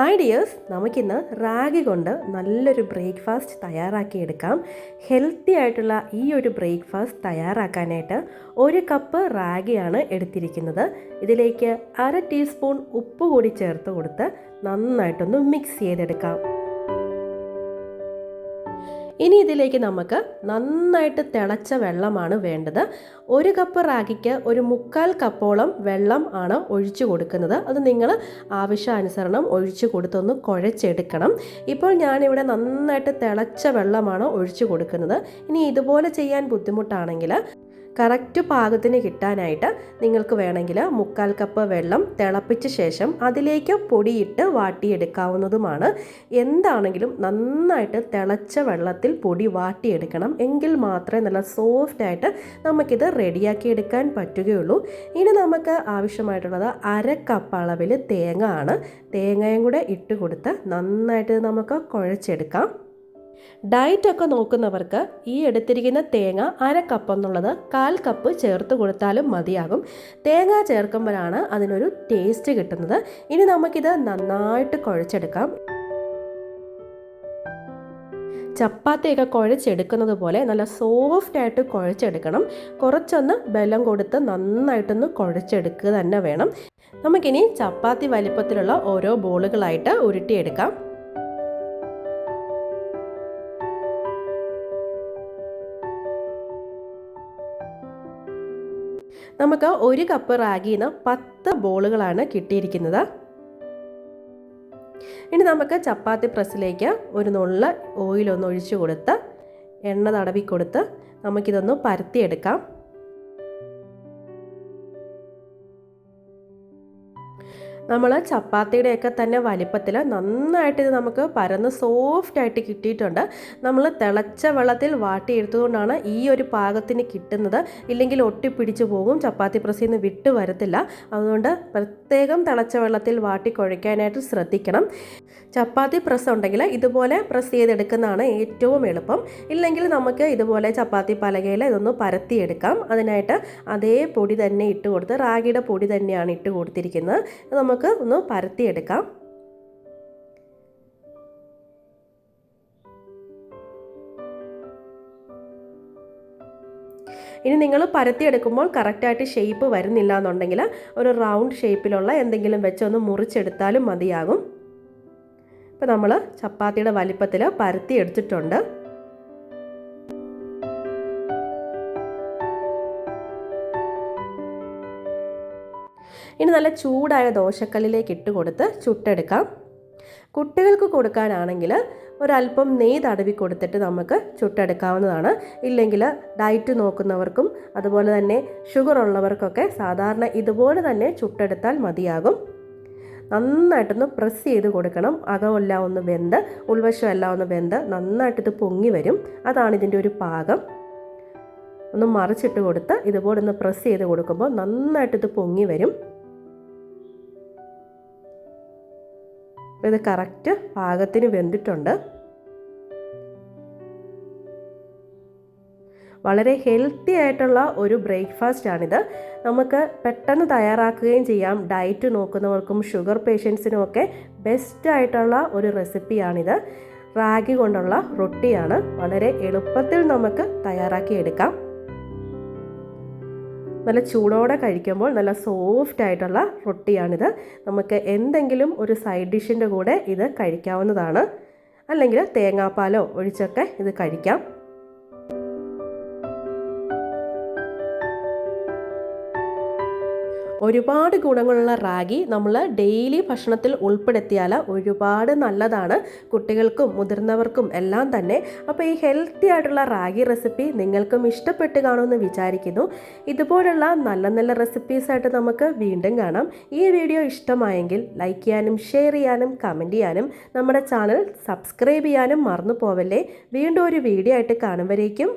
Hi dears നമുക്കിന്ന് റാഗി കൊണ്ട് നല്ലൊരു ബ്രേക്ക്ഫാസ്റ്റ് തയ്യാറാക്കിയെടുക്കാം. ഹെൽത്തി ആയിട്ടുള്ള ഈ ഒരു ബ്രേക്ക്ഫാസ്റ്റ് തയ്യാറാക്കാനായിട്ട് ഒരു കപ്പ് റാഗിയാണ് എടുത്തിരിക്കുന്നത്. ഇതിലേക്ക് അര ടീസ്പൂൺ ഉപ്പ് കൂടി ചേർത്ത് കൊടുത്ത് നന്നായിട്ടൊന്ന് മിക്സ് ചെയ്തെടുക്കാം. ഇനി ഇതിലേക്ക് നമുക്ക് നന്നായിട്ട് തിളച്ച വെള്ളമാണ് വേണ്ടത്. ഒരു കപ്പ് റാഗിക്ക് ഒരു മുക്കാൽ കപ്പോളം വെള്ളം ആണ് ഒഴിച്ചു കൊടുക്കുന്നത്. അത് നിങ്ങൾ ആവശ്യാനുസരണം ഒഴിച്ചു കൊടുത്തൊന്ന് കുഴച്ചെടുക്കണം. ഇപ്പോൾ ഞാനിവിടെ നന്നായിട്ട് തിളച്ച വെള്ളമാണ് ഒഴിച്ചു കൊടുക്കുന്നത്. ഇനി ഇതുപോലെ ചെയ്യാൻ ബുദ്ധിമുട്ടാണെങ്കിൽ കറക്റ്റ് പാകത്തിന് കിട്ടാനായിട്ട് നിങ്ങൾക്ക് വേണമെങ്കിൽ മുക്കാൽ കപ്പ് വെള്ളം തിളപ്പിച്ച ശേഷം അതിലേക്ക് പൊടിയിട്ട് വാട്ടിയെടുക്കാവുന്നതുമാണ്. എന്താണെങ്കിലും നന്നായിട്ട് തിളച്ച വെള്ളത്തിൽ പൊടി വാട്ടിയെടുക്കണം. എങ്കിൽ മാത്രമേ നല്ല സോഫ്റ്റ് ആയിട്ട് നമുക്കിത് റെഡിയാക്കി എടുക്കാൻ പറ്റുകയുള്ളൂ. ഇനി നമുക്ക് ആവശ്യമായിട്ടുള്ളത് അര കപ്പ് അളവിൽ തേങ്ങ ആണ്. തേങ്ങയും കൂടെ ഇട്ട് കൊടുത്ത് നന്നായിട്ട് നമുക്ക് കുഴച്ചെടുക്കാം. ഡയറ്റ് ഒക്കെ നോക്കുന്നവർക്ക് ഈ എടുത്തിരിക്കുന്ന തേങ്ങ അര കപ്പ് എന്നുള്ളത് കാൽ കപ്പ് ചേർത്ത് കൊടുത്താലും മതിയാകും. തേങ്ങ ചേർക്കുമ്പോഴാണ് അതിനൊരു ടേസ്റ്റ് കിട്ടുന്നത്. ഇനി നമുക്കിത് നന്നായിട്ട് കുഴച്ചെടുക്കാം. ചപ്പാത്തിയൊക്കെ കുഴച്ചെടുക്കുന്നത് പോലെ നല്ല സോഫ്റ്റ് ആയിട്ട് കുഴച്ചെടുക്കണം. കുറച്ചൊന്ന് ബലം കൊടുത്ത് നന്നായിട്ടൊന്ന് കുഴച്ചെടുക്കുക തന്നെ വേണം. നമുക്കിനി ചപ്പാത്തി വലിപ്പത്തിലുള്ള ഓരോ ബോളുകളായിട്ട് ഉരുട്ടിയെടുക്കാം. നമുക്ക് ഒരു കപ്പ് റാഗിയിൽ നിന്ന് പത്ത് ബോളുകളാണ് കിട്ടിയിരിക്കുന്നത്. ഇനി നമുക്ക് ചപ്പാത്തി പ്രസ്സിലേക്ക് ഒരു നുള്ള ഓയിലൊന്ന് ഒഴിച്ചു കൊടുത്ത് എണ്ണ തടവി കൊടുത്ത് നമുക്കിതൊന്ന് പരത്തിയെടുക്കാം. നമ്മൾ ചപ്പാത്തിയുടെയൊക്കെ തന്നെ വലിപ്പത്തിൽ നന്നായിട്ട് ഇത് നമുക്ക് പരന്ന് സോഫ്റ്റായിട്ട് കിട്ടിയിട്ടുണ്ട്. നമ്മൾ തിളച്ച വെള്ളത്തിൽ വാട്ടിയെടുത്തുകൊണ്ടാണ് ഈ ഒരു പാകത്തിന് കിട്ടുന്നത്. ഇല്ലെങ്കിൽ ഒട്ടിപ്പിടിച്ചു പോകും. ചപ്പാത്തി പ്രസ്സിൽ നിന്ന് വിട്ട് വരത്തില്ല. അതുകൊണ്ട് പ്രത്യേകം തിളച്ച വെള്ളത്തിൽ വാട്ടി കുഴയ്ക്കാനായിട്ട് ശ്രദ്ധിക്കണം. ചപ്പാത്തി പ്രസ് ഉണ്ടെങ്കിൽ ഇതുപോലെ പ്രസ് ചെയ്തെടുക്കുന്നതാണ് ഏറ്റവും എളുപ്പം. ഇല്ലെങ്കിൽ നമുക്ക് ഇതുപോലെ ചപ്പാത്തി പലകയിൽ ഇതൊന്ന് പരത്തിയെടുക്കാം. അതിനായിട്ട് അതേ പൊടി തന്നെ ഇട്ട് കൊടുത്ത് റാഗിയുടെ പൊടി തന്നെയാണ് ഇട്ട് കൊടുത്തിരിക്കുന്നത്. നമുക്ക് ഒന്ന് പരത്തിയെടുക്കാം. ഇനി നിങ്ങൾ പരത്തിയെടുക്കുമ്പോൾ കറക്റ്റായിട്ട് ഷേപ്പ് വരുന്നില്ല എന്നുണ്ടെങ്കിൽ ഒരു റൗണ്ട് ഷേപ്പിലുള്ള എന്തെങ്കിലും വെച്ച് ഒന്ന് മുറിച്ചെടുത്താലും മതിയാകും. ഇപ്പോൾ നമ്മൾ ചപ്പാത്തിയുടെ വലിപ്പത്തിൽ പരത്തി എടുത്തിട്ടുണ്ട്. ഇനി നല്ല ചൂടായ ദോശക്കല്ലിലേക്ക് ഇട്ട് കൊടുത്ത് ചുട്ടെടുക്കാം. കുട്ടികൾക്ക് കൊടുക്കാനാണെങ്കിൽ ഒരല്പം നെയ് തടവി കൊടുത്തിട്ട് നമുക്ക് ചുട്ടെടുക്കാവുന്നതാണ്. ഇല്ലെങ്കിൽ ഡയറ്റ് നോക്കുന്നവർക്കും അതുപോലെ തന്നെ ഷുഗർ ഉള്ളവർക്കൊക്കെ സാധാരണ ഇതുപോലെ തന്നെ ചുട്ടെടുത്താൽ മതിയാകും. നന്നായിട്ടൊന്ന് പ്രസ് ചെയ്ത് കൊടുക്കണം. അകമെല്ലാം ഒന്ന് വെന്ത് ഉൾവശം എല്ലാം ഒന്ന് വെന്ത് നന്നായിട്ടിത് പൊങ്ങി വരും. അതാണ് ഇതിന്റെ ഒരു പാകം. ഒന്ന് മറിച്ചിട്ട് കൊടുത്ത് ഇതുപോലെ ഒന്ന് പ്രസ് ചെയ്ത് കൊടുക്കുമ്പോൾ നന്നായിട്ടിത് പൊങ്ങി വരും. ഇത് കറക്റ്റ് പാകത്തിന് വെന്തിട്ടുണ്ട്. വളരെ ഹെൽത്തി ആയിട്ടുള്ള ഒരു ബ്രേക്ക്ഫാസ്റ്റ് ആണിത്. നമുക്ക് പെട്ടെന്ന് തയ്യാറാക്കുകയും ചെയ്യാം. ഡയറ്റ് നോക്കുന്നവർക്കും ഷുഗർ പേഷ്യൻസിനും ഒക്കെ ബെസ്റ്റ് ആയിട്ടുള്ള ഒരു റെസിപ്പിയാണിത് റാഗി കൊണ്ടുള്ള റൊട്ടിയാണ്. വളരെ എളുപ്പത്തിൽ നമുക്ക് തയ്യാറാക്കി എടുക്കാം. നല്ല ചൂടോടെ കഴിക്കുമ്പോൾ നല്ല സോഫ്റ്റ് ആയിട്ടുള്ള റൊട്ടിയാണിത്. നമുക്ക് എന്തെങ്കിലും ഒരു സൈഡ് ഡിഷിന്റെ കൂടെ ഇത് കഴിക്കാവുന്നതാണ്. അല്ലെങ്കിൽ തേങ്ങാപ്പാലോ ഒഴിച്ചൊക്കെ ഇത് കഴിക്കാം. ഒരുപാട് ഗുണങ്ങളുള്ള റാഗി നമ്മൾ ഡെയിലി ഭക്ഷണത്തിൽ ഉൾപ്പെടുത്തിയാൽ ഒരുപാട് നല്ലതാണ്. കുട്ടികൾക്കും മുതിർന്നവർക്കും എല്ലാം തന്നെ. അപ്പോൾ ഈ ഹെൽത്തി ആയിട്ടുള്ള റാഗി റെസിപ്പി നിങ്ങൾക്കും ഇഷ്ടപ്പെട്ട് കാണുമെന്ന് വിചാരിക്കുന്നു. ഇതുപോലുള്ള നല്ല നല്ല റെസിപ്പീസായിട്ട് നമുക്ക് വീണ്ടും കാണാം. ഈ വീഡിയോ ഇഷ്ടമായെങ്കിൽ ലൈക്ക് ചെയ്യാനും ഷെയർ ചെയ്യാനും കമന്റ് ചെയ്യാനും നമ്മുടെ ചാനൽ സബ്സ്ക്രൈബ് ചെയ്യാനും മറന്നു പോവല്ലേ. വീണ്ടും ഒരു വീഡിയോ ആയിട്ട് കാണുമ്പോഴേക്കും